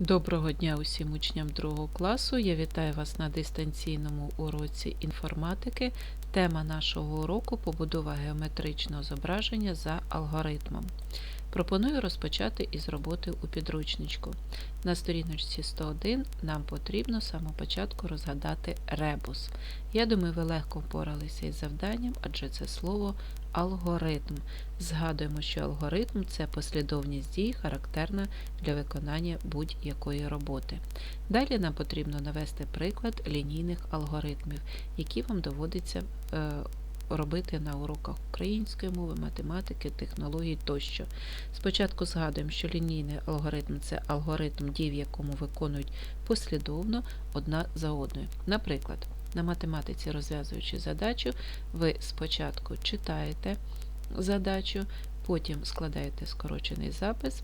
Доброго дня усім учням другого класу. Я вітаю вас на дистанційному уроці інформатики. Тема нашого уроку побудова геометричного зображення за алгоритмом. Пропоную розпочати із роботи у підручничку. На сторіночці 101 нам потрібно з самого початку розгадати ребус. Я думаю, ви легко впоралися із завданням, адже це слово алгоритм. Згадуємо, що алгоритм це послідовність дій, характерна для виконання будь-якої роботи. Далі нам потрібно навести приклад лінійних алгоритмів, які вам доводиться е, робити на уроках української мови, математики, технологій тощо. Спочатку згадуємо, що лінійний алгоритм це алгоритм дій, в якому виконують послідовно одна за одною. Наприклад, на математиці, розв'язуючи задачу, ви спочатку читаєте задачу, потім складаєте скорочений запис,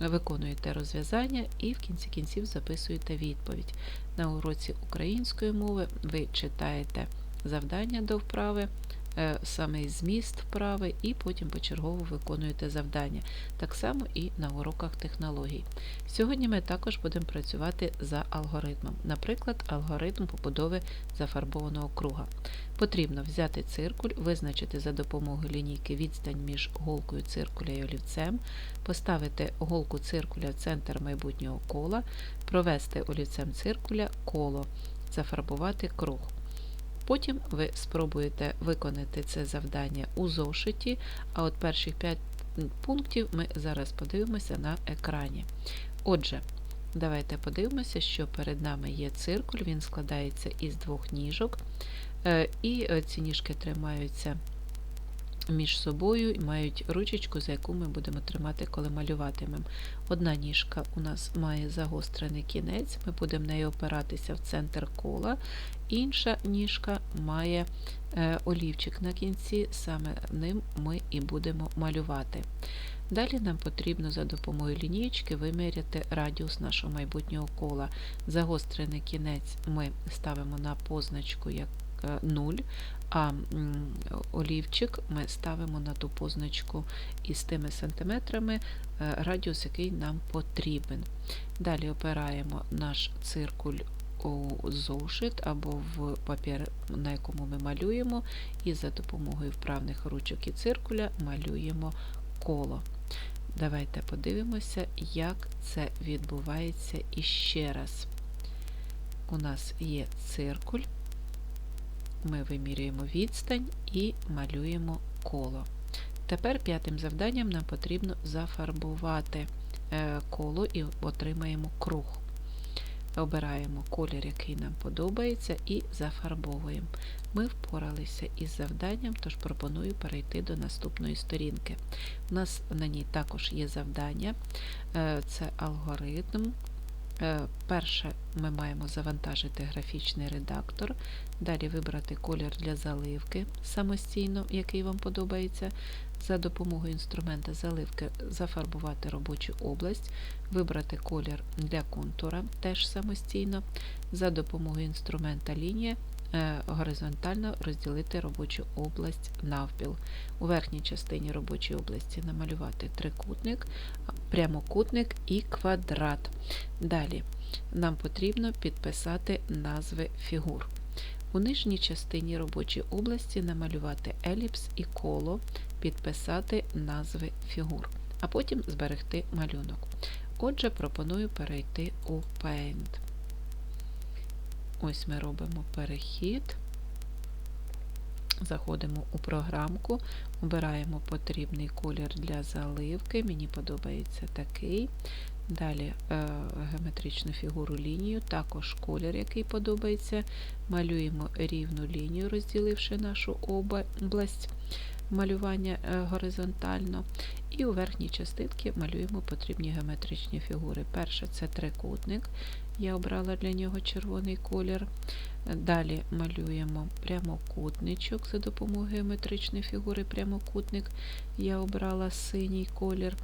виконуєте розв'язання і в кінці кінців записуєте відповідь. На уроці української мови ви читаєте завдання до вправи, е, самий зміст вправи, і потім почергово виконуєте завдання. Так само і на уроках технологій. Сьогодні ми також будемо працювати за алгоритмом. Наприклад, алгоритм побудови зафарбованого круга. Потрібно взяти циркуль, визначити за допомогою лінійки відстань між голкою циркуля і олівцем, поставити голку циркуля в центр майбутнього кола, провести олівцем циркуля коло, зафарбувати круг. Потім ви спробуєте виконати це завдання у зошиті, а от перших 5 пунктів ми зараз подивимося на екрані. Отже, давайте подивимося, що перед нами є циркуль, він складається із двох ніжок, е, і е, ці ніжки тримаються між собою і мають ручечку, за яку ми будемо тримати, коли малюватимемо. Одна ніжка у нас має загострений кінець, ми будемо нею опиратися в центр кола, інша ніжка має е, олівчик на кінці, саме ним ми і будемо малювати. Далі нам потрібно за допомогою лінієчки виміряти радіус нашого майбутнього кола. Загострений кінець ми ставимо на позначку як 0, а олівчик ми ставимо на ту позначку із тими сантиметрами, е, радіус, який нам потрібен. Далі опираємо наш циркуль у зошит або в папір, на якому ми малюємо, і за допомогою вправних ручок і циркуля малюємо коло. Давайте подивимося, як це відбувається іще раз. У нас є циркуль ми вимірюємо відстань і малюємо коло. Тепер п'ятим завданням нам потрібно зафарбувати е, коло і отримаємо круг. Обираємо колір, який нам подобається, і зафарбовуємо. Ми впоралися із завданням, тож пропоную перейти до наступної сторінки. У нас на ній також є завдання, е, це алгоритм. Е, перше, ми маємо завантажити графічний редактор, далі вибрати колір для заливки самостійно, який вам подобається. За допомогою інструмента заливки зафарбувати робочу область, вибрати колір для контура теж самостійно. За допомогою інструмента лінія горизонтально розділити робочу область навпіл. У верхній частині робочої області намалювати трикутник, прямокутник і квадрат. Далі нам потрібно підписати назви фігур. У нижній частині робочої області намалювати еліпс і коло, підписати назви фігур, а потім зберегти малюнок. Отже, пропоную перейти у Paint. Ось ми робимо перехід, заходимо у програмку, обираємо потрібний колір для заливки. Мені подобається такий. Далі е, геометричну фігуру лінію, також колір, який подобається. Малюємо рівну лінію, розділивши нашу область малювання е, горизонтально. І у верхній частинці малюємо потрібні геометричні фігури. Перше це трикутник, я обрала для нього червоний колір. Далі малюємо прямокутничок за допомогою геометричної фігури прямокутник. Я обрала синій колір.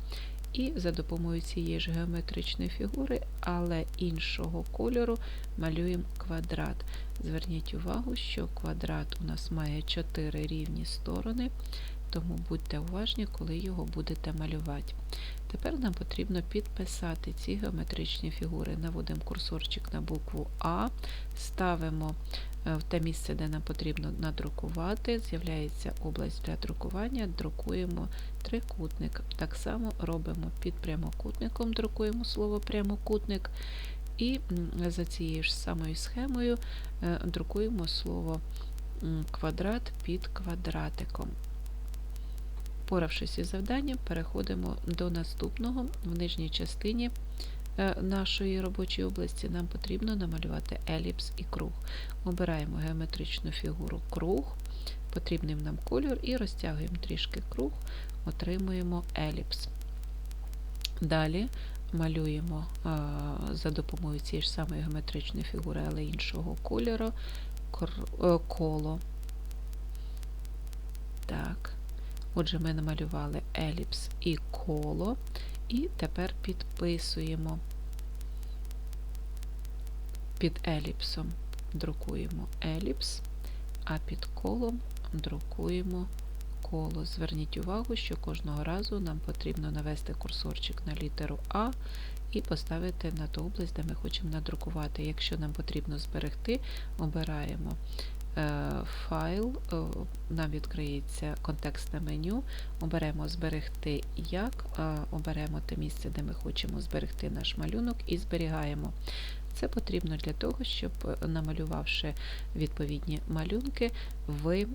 І за допомогою цієї ж геометричної фігури, але іншого кольору, малюємо квадрат. Зверніть увагу, що квадрат у нас має 4 рівні сторони, тому будьте уважні, коли його будете малювати. Тепер нам потрібно підписати ці геометричні фігури. Наводимо курсорчик на букву А, ставимо в те місце, де нам потрібно надрукувати. З'являється область для друкування, друкуємо трикутник. Так само робимо під прямокутником, друкуємо слово прямокутник. І за цією ж самою схемою е, друкуємо слово квадрат під квадратиком. Поравшись із завданням, переходимо до наступного. В нижній частині е, нашої робочої області нам потрібно намалювати еліпс і круг. Обираємо геометричну фігуру круг, потрібний нам кольор і розтягуємо трішки круг, отримуємо еліпс. Далі малюємо е, за допомогою цієї ж самої геометричної фігури, але іншого кольору, е, коло. Так. Отже, ми намалювали еліпс і коло, і тепер підписуємо під еліпсом друкуємо еліпс, а під колом друкуємо коло. Зверніть увагу, що кожного разу нам потрібно навести курсорчик на літеру А і поставити на ту область, де ми хочемо надрукувати. Якщо нам потрібно зберегти, обираємо файл, е, нам відкриється контекстне меню, оберемо зберегти як, е, оберемо те місце, де ми хочемо зберегти наш малюнок і зберігаємо. Це потрібно для того, щоб, е, намалювавши відповідні малюнки, ви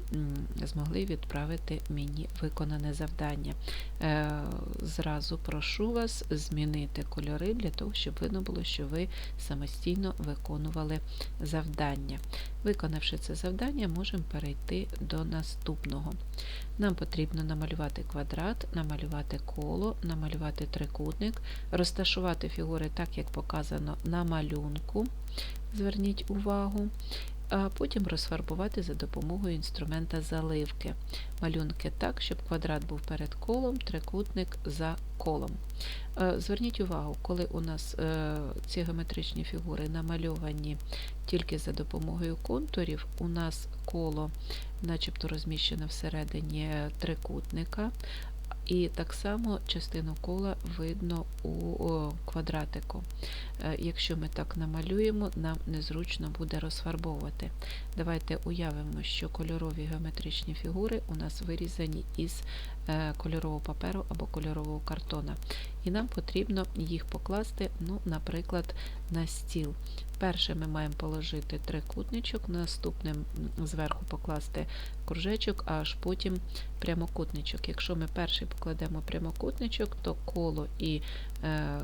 змогли відправити мені виконане завдання. Е, Зразу прошу вас змінити кольори для того, щоб видно було, що ви самостійно виконували завдання. Виконавши це завдання, можемо перейти до наступного. Нам потрібно намалювати квадрат, намалювати коло, намалювати трикутник, розташувати фігури так, як показано на малюнку. Зверніть увагу. А потім розфарбувати за допомогою інструмента заливки. Малюнки так, щоб квадрат був перед колом, трикутник за колом. Е, Зверніть увагу, коли у нас е, ці геометричні фігури намальовані тільки за допомогою контурів, у нас коло начебто розміщено всередині трикутника, і так само частину кола видно у квадратику. Е, Якщо ми так намалюємо, нам незручно буде розфарбовувати. Давайте уявимо, що кольорові геометричні фігури у нас вирізані із е, кольорового паперу або кольорового картона. І нам потрібно їх покласти, ну, наприклад, на стіл. Перше ми маємо положити трикутничок, наступним зверху покласти кружечок, аж потім прямокутничок. Якщо ми перший покладемо прямокутничок, то коло і е,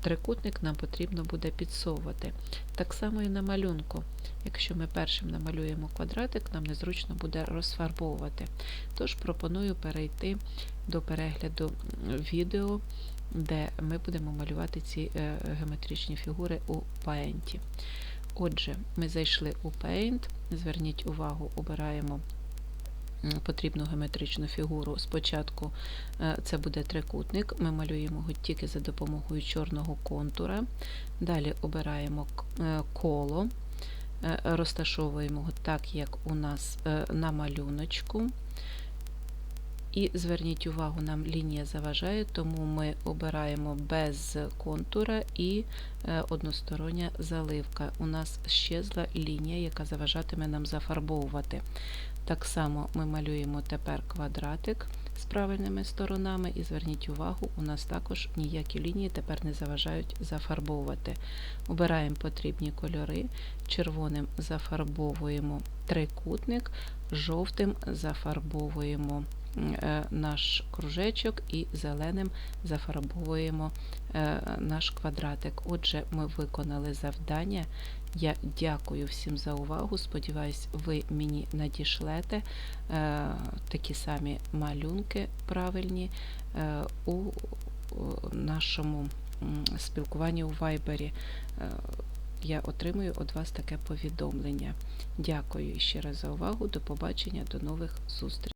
трикутник нам потрібно буде підсовувати. Так само і на малюнку. Якщо ми першим намалюємо квадратик, нам незручно буде розфарбовувати. Тож пропоную перейти до перегляду відео, де ми будемо малювати ці е, геометричні фігури у Paint. Отже, ми зайшли у Paint, зверніть увагу, обираємо потрібну геометричну фігуру. Спочатку е, це буде трикутник, ми малюємо його тільки за допомогою чорного контура. Далі обираємо е, коло, розташовуємо його так, як у нас на малюночку. І зверніть увагу, нам лінія заважає, тому ми обираємо без контура і е, одностороння заливка. У нас щезла лінія, яка заважатиме нам зафарбовувати. Так само ми малюємо тепер квадратик з правильними сторонами, і зверніть увагу, у нас також ніякі лінії тепер не заважають зафарбовувати. Обираємо потрібні кольори, червоним зафарбовуємо трикутник, жовтим зафарбовуємо наш кружечок і зеленим зафарбовуємо е, наш квадратик. Отже, ми виконали завдання. Я дякую всім за увагу. Сподіваюсь, ви мені надішлете е, такі самі малюнки правильні е, у нашому спілкуванні у Вайбері. Е, я отримую від вас таке повідомлення. Дякую ще раз за увагу. До побачення, до нових зустрічей.